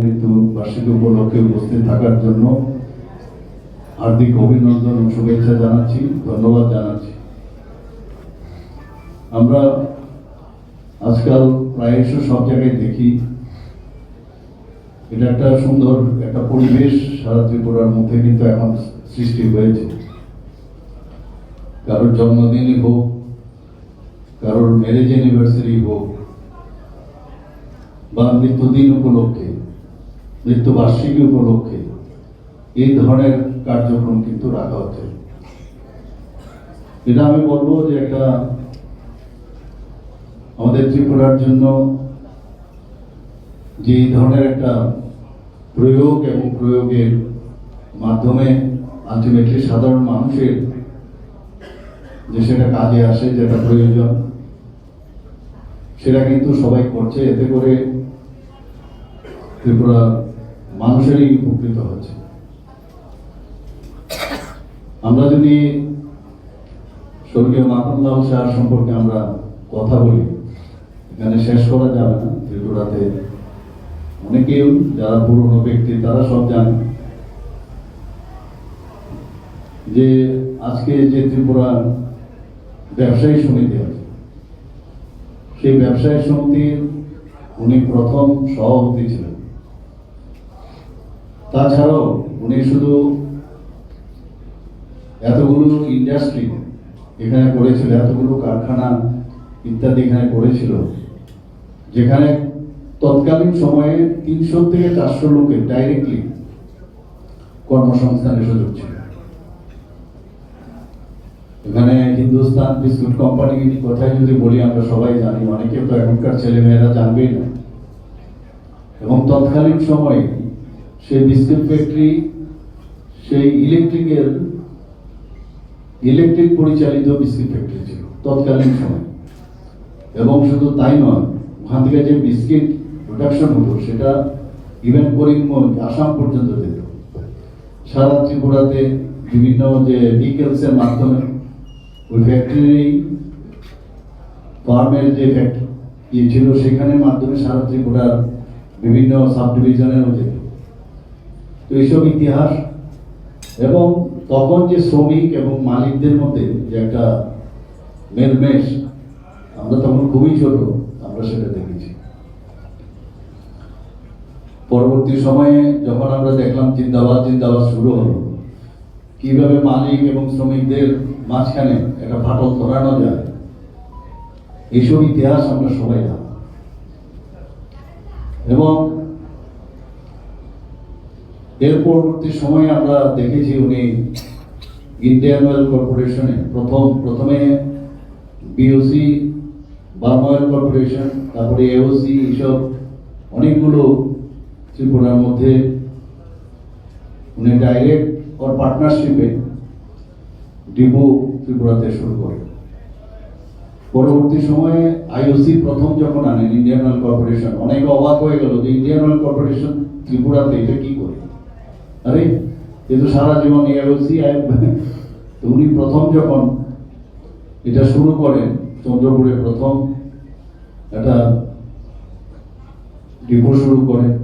মৃত্যু বার্ষিকী উপলক্ষে উপস্থিত থাকার জন্য হার্দিক অভিনন্দন ও শুভেচ্ছা জানাচ্ছি, ধন্যবাদ জানাচ্ছি। আমরা আজকাল প্রায়শ সব জায়গায় দেখি, এটা একটা সুন্দর একটা পরিবেশ সারা ত্রিপুরার মধ্যে কিন্তু এখন সৃষ্টি হয়েছে। কারোর জন্মদিনই হোক, কারোর ম্যারেজ অ্যানিভার্সারি হোক, বা মৃত্যুদিন উপলক্ষে। মৃত্যুবার্ষিকী উপলক্ষে এই ধরনের কার্যক্রম কিন্তু রাখা হচ্ছে। এটা আমি বলব যে একটা আমাদের ত্রিপুরার জন্য যে ধরনের একটা প্রয়োগ এবং প্রয়োগের মাধ্যমে আলটিমেটলি সাধারণ মানুষের যে সেটা কাজে আসে যেটা প্রয়োজন, সেটা কিন্তু সবাই করছে। এতে করে ত্রিপুরা মানুষেরই উপকৃত হচ্ছে। আমরা যদি স্বর্গীয় মাখনলাল শাহ সম্পর্কে আমরা কথা বলি, এখানে শেষ করা যাবে না। ত্রিপুরাতে অনেকেও যারা পুরনো ব্যক্তি, তারা সব জানে যে আজকে যে ত্রিপুরা ব্যবসায়ী সমিতি আছে, সেই ব্যবসায়ী সমিতির উনি প্রথম সভাপতি ছিলেন। তাছাড়াও উনি শুধু এতগুলো ইন্ডাস্ট্রি এখানে করেছিল, এতগুলো কারখানা ইত্যাদি এখানে করেছিল, যেখানে তৎকালীন সময়ে তিনশো থেকে চারশো লোকের ডাইরেক্টলি কর্মসংস্থানের সুযোগ ছিল। এখানে হিন্দুস্তান বিস্কুট কোম্পানির কথাই যদি বলি, আমরা সবাই জানি, অনেকে তো এখনকার ছেলেমেয়েরা জানবেই না। এবং তৎকালীন সময়ে সেই বিস্কুট ফ্যাক্টরি সেই ইলেকট্রিকের ইলেকট্রিক পরিচালিত বিস্কিট ফ্যাক্টরি ছিল, তৎকালীন সময়। এবং শুধু তাই নয়, ওখান থেকে যে বিস্কিট প্রোডাকশন হতো, সেটা ইভেন করিমগঞ্জ, আসাম পর্যন্ত যেত। সারা ত্রিপুরাতে বিভিন্ন যে ভেহিকেলসের মাধ্যমে ওই ফ্যাক্টরি ফার্মের যে ফ্যাক্টরি ছিল সেখানের মাধ্যমে সারা ত্রিপুরার বিভিন্ন সাব ডিভিশনেও যেত। এইসব ইতিহাস এবং তখন যে শ্রমিক এবং মালিকদের মধ্যে যে একটা মেলমেশ, আমরা তখন খুবই ছোট, আমরা সেটা দেখেছি। পরবর্তী সময়ে যখন আমরা দেখলাম জিন্দাবাদ জিন্দাবাদ শুরু হলো, কীভাবে মালিক এবং শ্রমিকদের মাঝখানে একটা ফাটল ধরানো যায়, এইসব ইতিহাস আমরা সবাই জানি। এবং এর পরবর্তী সময়ে আমরা দেখেছি উনি ইন্ডিয়ান অয়েল কর্পোরেশনে প্রথম, প্রথমে বিওসি বার্মা অয়েল কর্পোরেশন তারপরে এওসি এইসব অনেকগুলো ত্রিপুরার মধ্যে উনি ডাইরেক্ট ওর পার্টনারশিপে ডিপো ত্রিপুরাতে শুরু করে। পরবর্তী সময়ে আইওসি প্রথম যখন আনেন ইন্ডিয়ান অয়েল কর্পোরেশন অনেকে অবাক হয়ে গেল যে ইন্ডিয়ান অয়েল কর্পোরেশন ত্রিপুরাতে এটা কি করে? আরে কিন্তু সারা জীবন আইওসি তো উনি প্রথম যখন এটা শুরু করেন চন্দ্রপুরে প্রথম একটা ডিপো শুরু করে,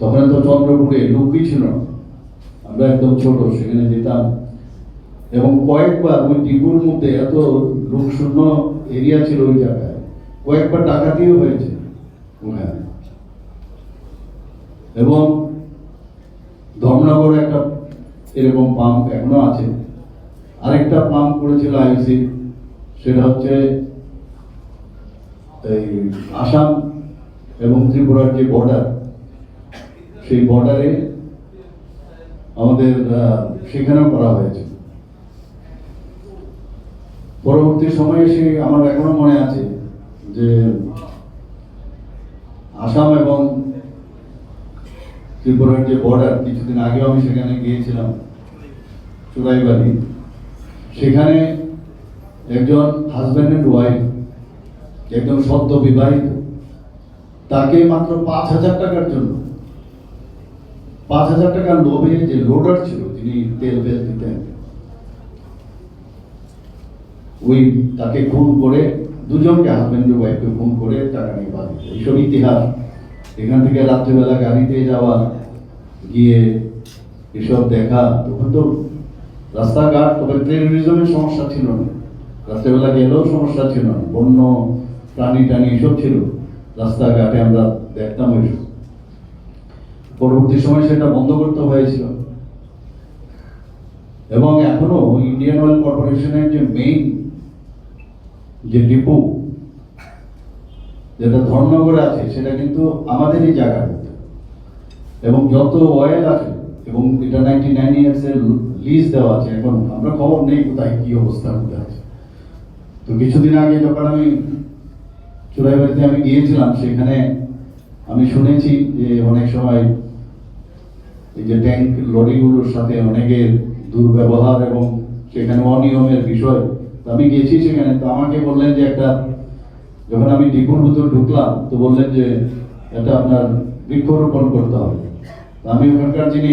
তখন তো চন্দ্রপুরে লোকই ছিল না। আমরা একদম ছোট, সেখানে যেতাম। এবং কয়েকবার ওই ডিপুর মধ্যে এত লোক শূন্য এরিয়া ছিল ওই জায়গায়, কয়েকবার ডাকাতিও হয়েছে ওখানে। এবং এরকম পাম্প এখনও আছে। আরেকটা পাম্প করেছিল আইসি সেটা হচ্ছে এই আসাম এবং ত্রিপুরার যে বর্ডার সেই বর্ডারে আমাদের সেখানেও করা হয়েছে। পরবর্তী সময়ে সে আমার এখনও মনে আছে যে আসাম এবং ত্রিপুরার যে বর্ডার কিছুদিন আগেও আমি সেখানে গিয়েছিলাম চুরাইবাড়ি সেখানে একজন হাজব্যান্ড অ্যান্ড ওয়াইফ একদম সদ্য বিবাহিত, তাকে মাত্র পাঁচ হাজার টাকার জন্য, পাঁচ হাজার টাকার লোভে যে লোডার ছিল তিনি তেল বেল দিতেন, ওই তাকে খুন করে দুজনকে হাজব্যান্ড ওয়াইফকে খুন করে টাকা নিয়ে পালিয়ে এইসব ইতিহাস। এখান থেকে রাত্রিবেলা গাড়িতে যাওয়া, গিয়ে এসব দেখা, তখন তো রাস্তাঘাট, তবে টেরোরিজমের সমস্যা ছিল না। রাত্রেবেলা গেলেও সমস্যা ছিল না। বন্য, প্রাণী টানি এসব ছিল। রাস্তাঘাটে আমরা দেখতাম ওইসব পরবর্তী সময় সেটা বন্ধ করতে হয়েছিল। এবং এখনও ইন্ডিয়ান অয়েল কর্পোরেশনের যে মেইন যে ডিপো যেটা ধর্মনগরে আছে, সেটা কিন্তু আমাদেরই জায়গা। এবং যত অয়েল আছে, এবং এটা নাইনটি নাইন ইয়ার্স এর লিজ দেওয়া আছে, এখন আমরা খবর নেই কোথায় কি অবস্থা, কোথায় আছে। তো কিছুদিন আগে যখন আমি চোরাইবাড়িতে আমি গিয়েছিলাম, সেখানে আমি শুনেছি যে অনেক সময় এই যে ট্যাঙ্ক লরিগুলোর সাথে অনেকের দুর্ব্যবহার এবং সেখানে অনিয়মের বিষয়। আমি গেছি সেখানে, তো আমাকে বললেন যে একটা যখন আমি ডিপুর ভিতর ঢুকলাম, তো বললেন যে, এটা আপনার বৃক্ষরোপণ করতে হবে। আমি ওখানকার যিনি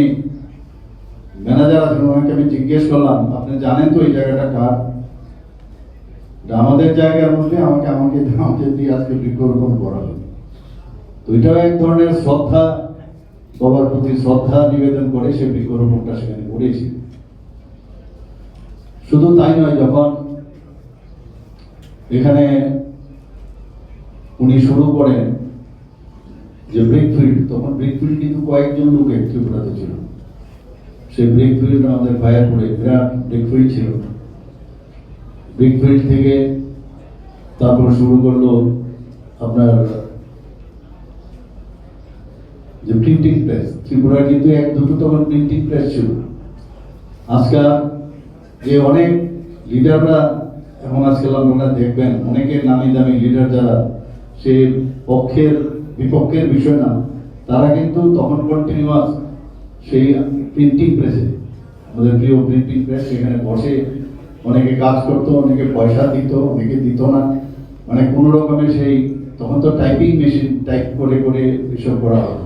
ম্যানেজার আছেন, ওনাকে আমি জিজ্ঞেস করলাম, আপনি জানেন তো এই জায়গাটা কার? আমাদের জায়গার মধ্যে আমাকে আমাকে আমাকে দিয়ে আজকে বৃক্ষরোপণ করা হবে তো এটাও এক ধরনের শ্রদ্ধা, বাবার প্রতি শ্রদ্ধা নিবেদন করে সে বৃক্ষরোপণটা সেখানে করেছি। শুধু তাই নয়, যখন এখানে উনি শুরু করেন যে ব্রিকফিল্ড তখন ব্রিকফিল্ড কিন্তু কয়েকজন লোকের ত্রিপুরাতে ছিল। সেই ব্রিকফিল্ড আমাদের ফায়ারপুরে বিরাট ব্রিকফিল্ড ছিল। ব্রিকফিল্ড থেকে তারপর শুরু করল আপনার যে প্রিন্টিং প্রেস ত্রিপুরা কিন্তু এক দুটো তখন প্রিন্টিং প্রেস ছিল। আজকাল যে অনেক লিডাররা এখন আজকাল আপনারা দেখবেন অনেকের নামি দামি লিডার যারা সে পক্ষের বিপক্ষের বিষয় না, তারা কিন্তু তখন কন্টিনিউয়াস সেই প্রিন্টিং প্রেসে আমাদের প্রিয় প্রিন্টিং প্রেস সেখানে বসে, অনেকে কাজ করতো, অনেকে পয়সা দিত, অনেকে দিত না। মানে কোনো রকমের সেই, তখন তো টাইপিং মেশিন টাইপ করে করে এসব করা হতো।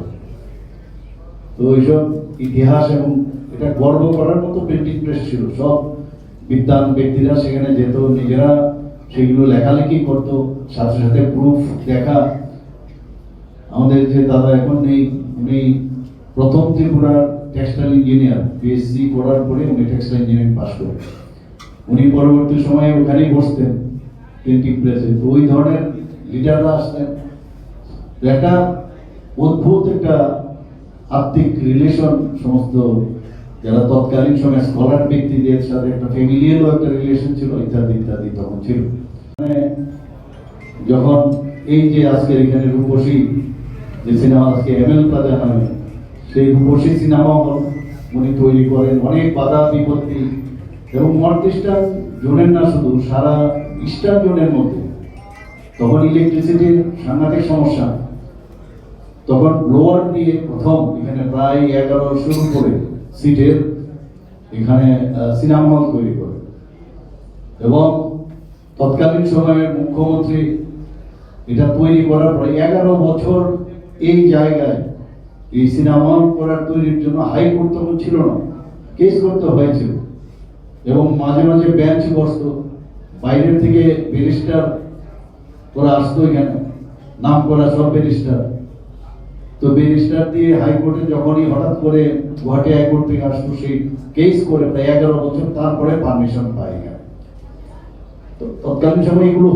তো এইসব ইতিহাস এবং এটা গর্ব করার মতো প্রিন্টিং প্রেস ছিল। সব বিদ্যান ব্যক্তিরা সেখানে যেত, নিজেরা সেগুলো লেখালেখি করতো, সাথে সাথে প্রুফ দেখা। আমাদের যে দাদা এখন নেই, উনি প্রথম ত্রিপুরার টেক্সটাইল ইঞ্জিনিয়ার পিএসসি করার পরে উনি টেক্সটাইল ইঞ্জিনিয়ারিং পাস করেন। উনি পরবর্তী সময়ে ওখানেই বসতেন প্রিন্টিং প্রেসে ওই ধরনের লিডাররা আসতেন। একটা অদ্ভুত একটা আত্মিক রিলেশন সমস্ত যারা তৎকালীন সময় স্কলার ব্যক্তিদের সাথে একটা ফ্যামিলিয়ারও একটা রিলেশন ছিল, ইত্যাদি ইত্যাদি তখন ছিল। যখন এই যে আজকের এখানে রূপসী যে সিনেমা আজকে এম এল প্লাজা নামে সেই রূপসী সিনেমা হল উনি তৈরি করেন। অনেক বাধা বিপত্তি এবং নর্থ ইস্টার্ন জোনের না শুধু, সারা ইস্টার্ন জোনের মধ্যে। তখন ইলেকট্রিসিটির সাংঘাতিক সমস্যা। তখন ব্লোয়ার দিয়ে প্রথম এখানে প্রায় এগারো শুরু করে সিটের এখানে সিনেমা হল তৈরি করে। এবং তৎকালীন সময়ে মুখ্যমন্ত্রী এটা তৈরি করার পরে এগারো বছর এই জায়গায় এই সিনেমা করার তৈরির জন্য হাইকোর্ট তখন ছিল না, কেস করতে হয়েছিল। এবং মাঝে মাঝে বেঞ্চ বসতো, বাইরের থেকে ব্যারিস্টার ওরা আসতো এখানে, নাম করা সব ব্যারিস্টার। তো ব্যারিস্টার দিয়ে হাইকোর্টে যখনই হঠাৎ করে গুয়াহাটি হাইকোর্ট থেকে আসতো, সেই কেস করে প্রায় এগারো বছর তারপরে পারমিশন এখানে। তো তৎকালীন সময় এগুলো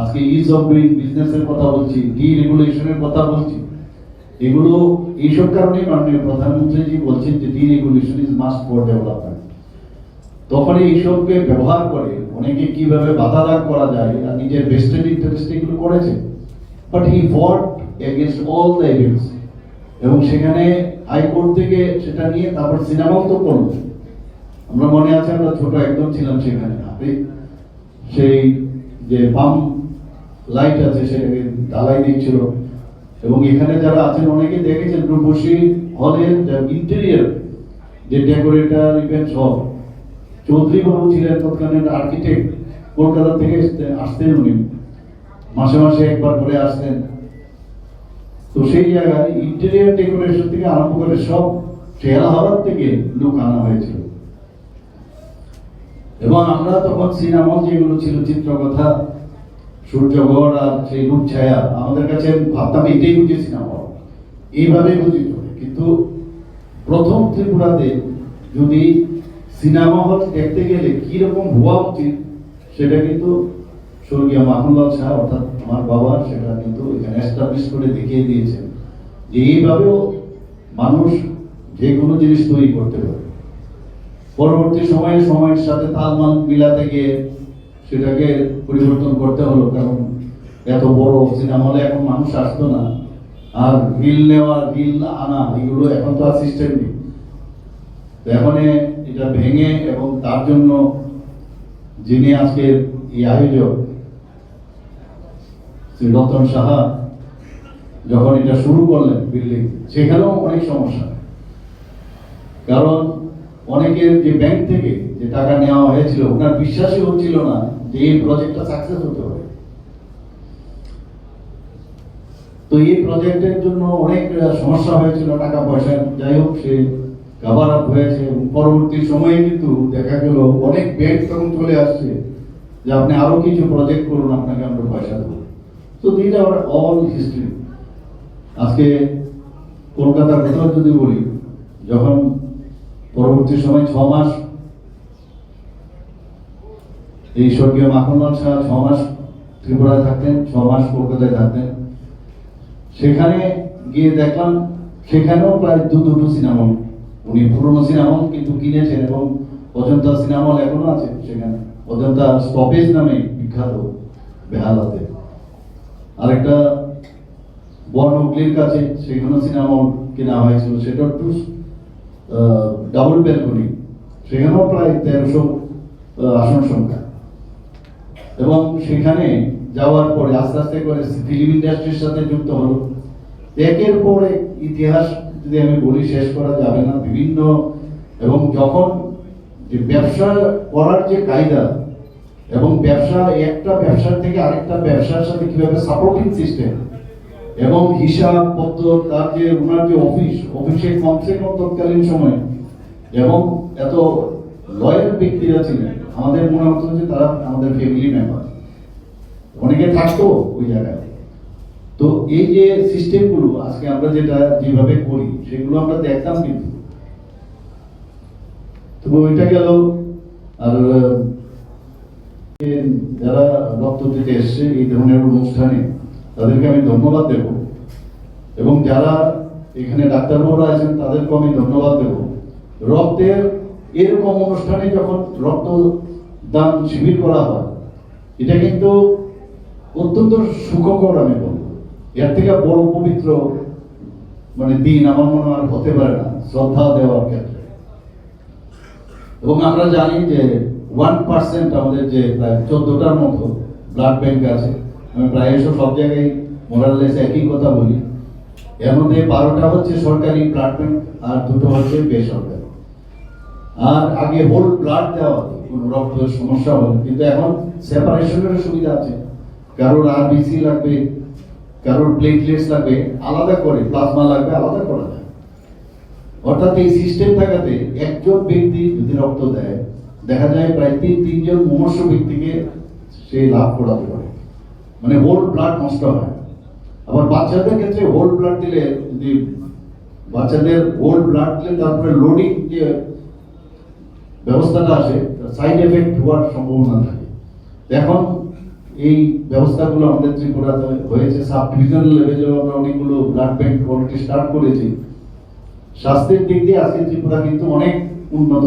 আজকে ইজ অফ ডুইং বিজনেসের কথা বলছি ডি রেগুলেশনের কথা বলছি। এগুলো এইসব মাননীয় প্রধানমন্ত্রীজি বলছেন যে deregulation is must for development তখন এইসবকে ব্যবহার করে অনেকে কীভাবে করা যায়, আর নিজের বেস্টেড ইন্টারেস্ট এগুলো করেছে। বাট হি ফট এগেনস্ট অল দ্য এবং সেখানে হাইকোর্ট থেকে সেটা নিয়ে তারপর সিনেমাও তো করল। আমরা মনে আছে আমরা ছোট একদম ছিলাম সেখানে। আপনি সেই যে পাম্প লাইট আছে সেটাকে ঢালাই দিচ্ছিল। এবং এখানে যারা আছেন অনেকে দেখেছেন রূপসী হলের ইন্টেরিয়ার যে ডেকোরেটর ইভেন্ট হল চৌধুরী বাবু ছিলেন তৎকালীন আর্কিটেক্ট কলকাতা থেকে আসতেন উনি। মাসে মাসে একবার করে আসতেন। তো সেই জায়গায় ইন্টেরিয়ার ডেকোরেশন থেকে আরম্ভ করে সব ট্রেল হাওয়ার থেকে লোক আনা হয়েছিল। এবং আমরা তখন সিনেমা যেগুলো ছিল, চিত্রকথা সূর্যগড় আর সেই রূপছায়া আমাদের কাছে ভাবতাম এটাই বুঝে সিনেমা। হল এইভাবে বুঝিত। কিন্তু প্রথম ত্রিপুরাতে যদি সিনেমা হল দেখতে গেলে কীরকম হওয়া উচিত, সেটা কিন্তু স্বর্গীয় মাহমুল্লাহ শাহ, অর্থাৎ আমার বাবা, সেটা কিন্তু এখানে এস্টাবলিশ করে দেখিয়ে দিয়েছেন যে এইভাবেও মানুষ যে কোনো জিনিস তৈরি করতে পারে। পরবর্তী সময়ে সময়ের সাথে তালমাল মিলাতে গিয়ে সেটাকে পরিবর্তন করতে হলো, কারণ এত বড় সিনেমা হলে এখন মানুষ আসতো না। আর রিল নেওয়া রিল আনা, এগুলো এখন তো আর সিস্টেম নেই। তো এখন এটা ভেঙে এবং তার জন্য যিনি আজকে এই আয়োজক, শ্রী রতন সাহা, যখন এটা শুরু করলেন বিল্ডিং, সেখানেও অনেক সমস্যা। কারণ অনেকের যে ব্যাংক থেকে যে টাকা নেওয়া হয়েছিল, ওনার বিশ্বাসই হচ্ছিল না যে এই প্রজেক্টটা সাকসেস হতে পারে। তো এই প্রজেক্টের জন্য অনেক সমস্যা হয়েছিল টাকা পয়সা যাই হোক, সে কাভার আপ হয়েছে। পরবর্তী সময়ে কিন্তু দেখা গেল, অনেক ব্যাংক তখন চলে আসছে যে, আপনি আরও কিছু প্রজেক্ট করুন, আপনাকে আমরা পয়সা দেবো। তো দিট আওয়ার অল হিস্ট্রি আজকে কলকাতার ভেতর যদি বলি, যখন পরবর্তী সময় ছ মাস। এই স্বর্গীয় মাখনলাল শাহ ছ মাস ত্রিপুরায় থাকতেন, ছ মাস কলকাতায় থাকতেন। সেখানে গিয়ে দেখলাম, সেখানেও প্রায় দু দুটো সিনেমা। উনি পুরনো সিনেমা কিন্তু কিনেছেন এবং অজন্তা সিনেমা এখনও আছে সেখানে। অজন্তা স্টপেজ নামে বিখ্যাত বেহালাতে। আরেকটা বর্ণগুলির কাছে সেখানে সিনেমা কেনা হয়েছিল, সেটা একটু ডাবল ব্যালকনি সেখানেও প্রায় তেরোশো আসন সংখ্যা। এবং সেখানে যাওয়ার পরে আস্তে আস্তে করে ফিল্ম ইন্ডাস্ট্রির সাথে যুক্ত হলো। একের পর ইতিহাস যদি আমি বলি, শেষ করা যাবে না। বিভিন্ন এবং যখন যে ব্যবসা করার যে কায়দা এবং ব্যবসা, একটা ব্যবসার থেকে আরেকটা ব্যবসার সাথে কীভাবে সাপোর্টিং সিস্টেম এবং হিসাব পত্র, তার যে ওনার যে অফিস, অফিসে কমসে কম তৎকালীন সময়, এবং এত লয়াল ব্যক্তিরা ছিলেন, আমাদের মনে হতো যে তারা আমাদের ফ্যামিলি মেম্বার অনেকে থাকতো ওই জায়গায়। তো এই যে সিস্টেমগুলো আজকে আমরা যেটা যেভাবে করি, সেগুলো আমরা দেখতাম কিন্তু। তো ওইটা গেল, আর যারা রক্ত দিতে এসছে এই ধরনের অনুষ্ঠানে তাদেরকে আমি ধন্যবাদ দেব। এবং যারা এখানে ডাক্তারবাবুরা আছেন, তাদেরকেও আমি ধন্যবাদ দেব। রক্তের এরকম অনুষ্ঠানে যখন রক্ত দান শিবির করা হয়, এটা কিন্তু অত্যন্ত সুখকর আমি বলব। এর থেকে বড় পবিত্র মানে দিন আমার মনে আর হতে পারে না, শ্রদ্ধা দেওয়ার ক্ষেত্রে। এবং আমরা জানি যে ওয়ান পার্সেন্ট আমাদের যে প্রায় চোদ্দটার মতো ব্লাড ব্যাংক আছে আমি প্রায়শ সব জায়গায় মোরালেস একই কথা বলি। এর মধ্যে বারোটা হচ্ছে সরকারি ব্যাংক আর দুটো হচ্ছে বেসরকারি। আর আগে হোল ব্লাড দেওয়া হতো, কোনো রক্তের সমস্যা হলে কিন্তু এখন সেপারেশনের সুবিধা আছে। কারোর আরবিসি লাগবে, কারোর প্লেটলেটস লাগবে, আলাদা করে প্লাজমা লাগবে, আলাদা করা যায়। অর্থাৎ এই সিস্টেম থাকাতে একজন ব্যক্তি যদি রক্ত দেয়, দেখা যায় প্রায় তিন তিনজন মুমর্ষ ব্যক্তিকে সে লাভ পারে মানে হোল ব্লাড নষ্ট হয়। আবার বাচ্চাদের ক্ষেত্রে হোল ব্লাড দিলে যদি বাচ্চাদের হোল ব্লাড দিলে তারপরে লোডিং যে ব্যবস্থাটা আসে সাইড এফেক্ট হওয়ার সম্ভাবনা থাকে। এখন এই ব্যবস্থাগুলো আমাদের ত্রিপুরাতে হয়েছে সাব ডিভিশনাল লেভেলেও আমরা অনেকগুলো ব্লাড ব্যাংক অলরেডি স্টার্ট করেছি। স্বাস্থ্যের দিক দিয়ে আজকে ত্রিপুরা কিন্তু অনেক উন্নত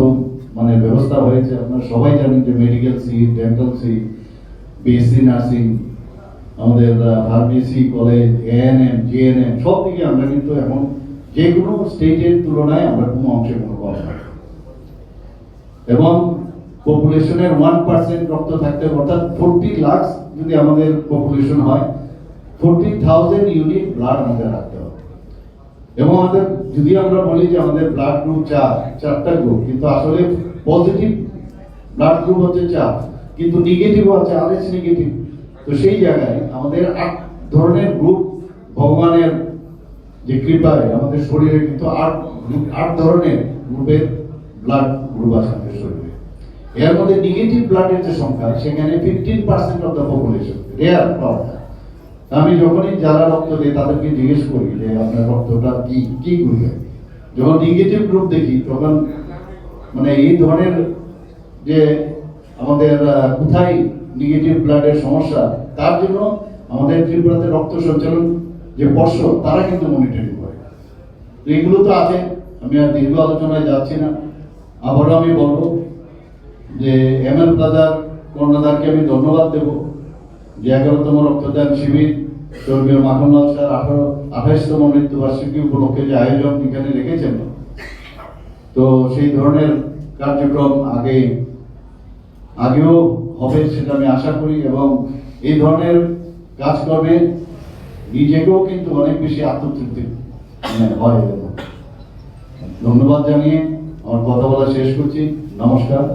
মানে ব্যবস্থা হয়েছে। আপনারা সবাই জানেন যে মেডিকেল সি ডেন্টাল সি বিএসসি নার্সিং আমাদের ফার্মেসি কলেজ এএনএম জিএনএম সব দিকে আমরা কিন্তু এখন যে কোনো স্টেজের তুলনায় আমরা কোনো অংশে কোনো কম এবং পপুলেশনের ওয়ান পার্সেন্ট রক্ত থাকতে অর্থাৎ ফোরটি লাখ যদি আমাদের পপুলেশন হয় ফোরটি থাউজেন্ড ইউনিট ব্লাড আমাদের রাখতে হবে। এবং আমাদের, যদি আমরা বলি যে আমাদের ব্লাড গ্রুপ চার, চারটা গ্রুপ কিন্তু আসলে পজিটিভ ব্লাড গ্রুপ হচ্ছে চার, কিন্তু নেগেটিভ আছে আর এস নেগেটিভ তো সেই জায়গায় আমাদের আট ধরনের গ্রুপ ভগবানের যে কৃপায় আমাদের শরীরে কিন্তু আট আট ধরনের গ্রুপের ব্লাড গ্রুপ আছে শরীরে। এর মধ্যে নেগেটিভ ব্লাডের যে সংখ্যা, সেখানে fifteen percent of the population rare পাওয়া আমি যখনই যারা রক্ত দিই তাদেরকে জিজ্ঞেস করি যে, আপনার রক্তটা কি? কি গ্রুপে যখন নেগেটিভ গ্রুপ দেখি, তখন মানে এই ধরনের যে আমাদের কোথায় নেগেটিভ ব্লাডের সমস্যা, তার জন্য আমাদের ত্রিপুরাতে রক্ত সঞ্চালন যে পর্ষদ তারা কিন্তু মনিটরিং করে। এগুলো তো আছে, আমি আর দীর্ঘ আলোচনায় যাচ্ছি না। আবারও আমি বলব যে এম এল ব্রাদার কর্ণধারকে আমি ধন্যবাদ দেব। যে এগারোতম রক্তদান শিবির, স্বর্গীয় মাখনলাল স্যার আঠারো আঠাইশতম মৃত্যুবার্ষিকী উপলক্ষে যে আয়োজন এখানে রেখেছেন। তো সেই ধরনের কার্যক্রম আগে, আগেও হবে সেটা আমি আশা করি এবং এই ধরনের কাজ কাজকর্মে নিজেকেও কিন্তু অনেক বেশি আত্মতৃপ্তি মানে হয় ধন্যবাদ জানিয়ে আমার কথা বলা শেষ করছি। নমস্কার।